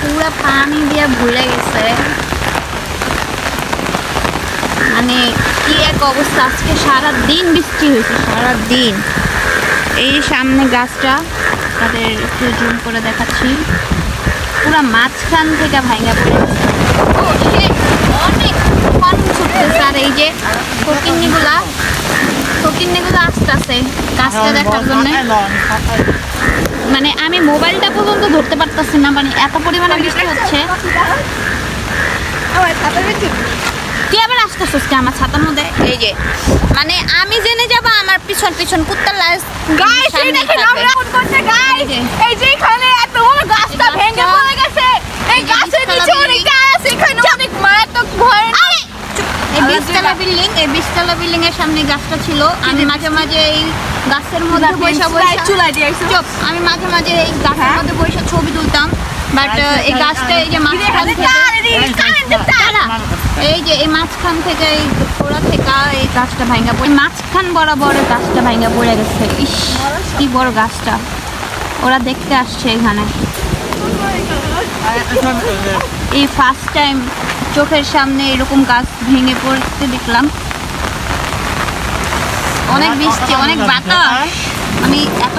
পুরো পানি দিয়ে ভুলে গেছে। মানে কি এক অবস্থা আজকে সারা দিন বৃষ্টি হয়েছে সারা দিন এই সামনে গাছটা, তাদের একটু জুম করে দেখাচ্ছি। পুরো মাঝখান থেকে ভাঙা পড়ে অনেক ছুটতেছে। আর এই যে ফকিন্নিগুলা ফকিন্নিগুলো আসতেছে গাছটা দেখার জন্য। মানে আমি মোবাইলটা পর্যন্ত ধরতে পারতেছি না মানে এত পরিমাণে বৃষ্টি হচ্ছে। তুই আবার আসতেছিস কি আমার ছাতার মধ্যে? এই যে মানে আমি জেনে যাব আমার পিছন পিছন কুত্তার লাশ গাইস এই দেখেন আমরা ফোন করতে গাইস এই যে। এই যে এখানে এত বড় গাছটা এই ভেঙে গাছটা- পড়ে গেছে এই এই যে গাছের বিশতলা নিচে অনেক building। গাছ এখানে অনেক মারাত্মক ভয় এই বিশতলা বিল্ডিং এই বিশতলা বিল্ডিং এর সামনে গাছটা ছিল। আমি মাঝে মাঝে এই গাছের মধ্যে বসে বসে চুলা চুপ আমি মাঝে মাঝে এই গাছের হ্যাঁ? মধ্যে বসে ছবি তুলতাম। বাট এই গাছটা এই যে মাঝখান থেকে এই যে এই মাঝখান থেকে এই গোড়া থেকে এই গাছটা ভাঙা পড়ে মাঝখান বরাবর গাছটা ভাঙা পড়ে গেছে। ইস কি বড় গাছটা। ওরা দেখতে আসছে এখানে। এই ফার্স্ট টাইম চোখের সামনে এরকম গাছ ভেঙে পড়তে দেখলাম। অনেক বৃষ্টি অনেক বাতাস। আমি এত